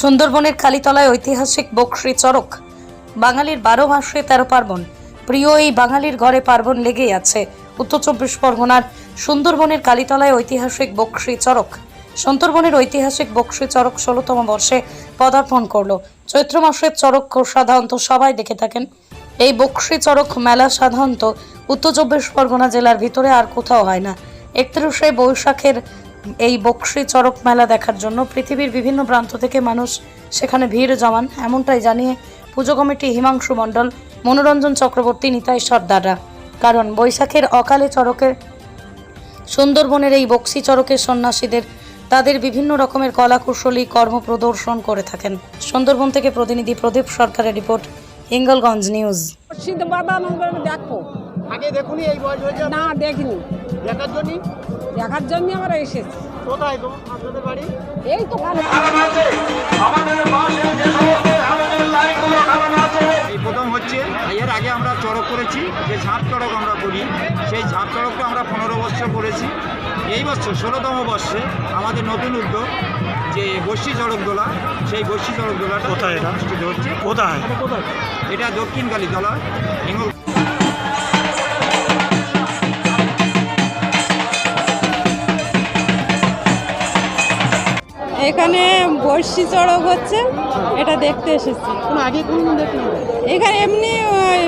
সুন্দরবনের কালীতলায় ঐতিহাসিক বক্সি চরক বাঙালির বারো মাসে তেরো পার্বণ। প্রিয় এই বাঙালির ঘরে পার্বণ লেগেই আছে। উত্তর চব্বিশ পরগনার সুন্দরবনের কালীতলায় ঐতিহাসিক বক্সি চরক সুন্দরবনের ঐতিহাসিক বক্সি চরক ষোলোতম বর্ষে পদার্পণ করল। চৈত্র মাসের চরক সাধারণত সবাই দেখে থাকেন। এই বক্সি চরক মেলা সাধারণত উত্তর চব্বিশ পরগনা জেলার ভিতরে আর কোথাও হয় না। একত্রিশে বৈশাখের এই বক্সি চরক মেলা দেখার জন্য পৃথিবীর বিভিন্ন প্রান্ত থেকে মানুষ সেখানে ভিড় জমান, এমনটাই জানিয়ে পুজো কমিটি হিমাংশু মণ্ডল, মনোরঞ্জন চক্রবর্তী, নিতাই সর্দাররা। কারণ বৈশাখের অকালে চরকের সুন্দরবনের এই বক্সি চরকের সন্ন্যাসীদের তাদের বিভিন্ন রকমের কলাকুশলী কর্ম প্রদর্শন করে থাকেন। সুন্দরবন থেকে প্রতিনিধি প্রদীপ সরকারের রিপোর্ট, হিঙ্গলগঞ্জ নিউজ। দেখব আগে দেখুনি এই বয়স হয়েছে? না দেখিনি। দেখার জন্য দেখার জন্য আমরা এসেছি। কোথায় তো আপনাদের বাড়ি? এই তো এই প্রথম হচ্ছে এর আগে আমরা চড়ক করেছি যে ঝাঁপ চড়ক আমরা করি সেই ঝাঁপ চড়কটা আমরা পনেরো বছর করেছি। এই বছর ষোলোতম বর্ষে আমাদের নতুন উদ্যোগ যে বস্যি চড়ক দোলা সেই বস্যি চড়ক দোলাটা কোথায় এটা? হচ্ছে। কোথায়? এটা দক্ষিণ কালীতলা এখানে বর্ষি চড়ক হচ্ছে এটা দেখতে এসেছি। আগে এখানে এমনি ওই,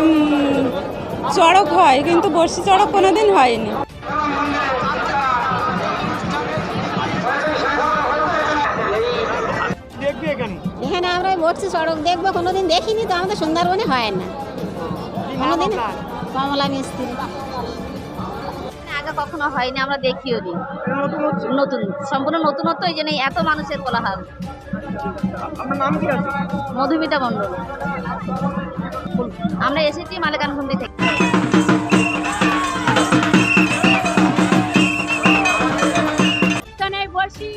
চড়ক হয় কিন্তু বর্ষি চড়ক কোনোদিন হয়নি। এখানে? এখানে আমরা বসছি সড়ক দেখব কোনোদিন দেখিনি তো আমাদের সুন্দরবনে হয় না। কোনোদিন কমলা মিস্ত্রি। কখনো হয়নি আমরা দেখিও নি। নতুন সম্পূর্ণ নতুনত্ব এই জন্য এত মানুষের কোলাহল। মধুমিতা মণ্ডল। আমরা এসেছি মালেকানগুন্দি থেকে। বসি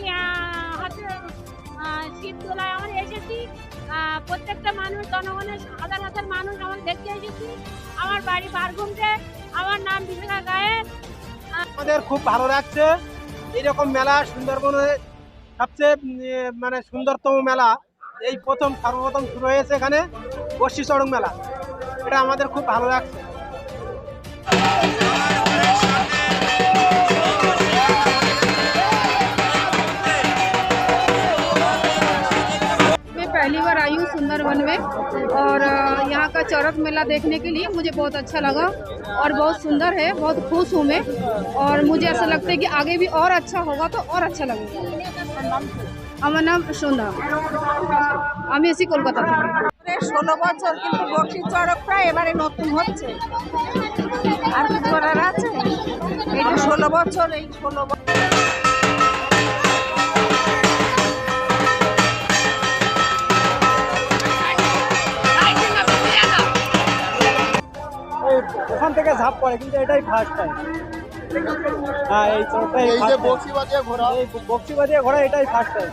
হাতে আহ, তোলায় আমরা এসেছি। প্রত্যেকটা মানুষ জনগণের হাজার হাজার মানুষ আমরা দেখতে এসেছি। আমার বাড়ি বারগুমটে আমার নাম বিশাখা গায়ে আমাদের খুব ভালো লাগছে। এইরকম মেলা, সুন্দরবনে সবচেয়ে মানে সুন্দরতম মেলা। এই প্রথম, সর্বপ্রথম শুরু হয়েছে এখানে বর্ষি চড়ং মেলা। এটা আমাদের খুব ভালো লাগছে। बार आई हूँ सुंदरवन में और अ, यहाँ का चौरक मेला देखने के लिए मुझे बहुत अच्छा लगा और बहुत सुंदर है बहुत खुश हूँ मैं और मुझे ऐसा लगता है कि आगे भी और अच्छा होगा तो और अच्छा लगेगा আমার নাম সন্ধ্যা আমি এসি কলকাতা থেকে ষোলো বছর কিন্তু বক্সি চড়কটা এবারে নতুন হচ্ছে আর কিছু করার আছে এই যে ষোলো বছর এই ষোলো বছর ঝাঁপ পড়ে কিন্তু এটাই ফার্স্ট টাইম হ্যাঁ এই চোরটাই এই যে বক্সি বাজিয়ে ঘোরা এই বক্সি বাজিয়ে ঘোরা এটাই ফার্স্ট টাইম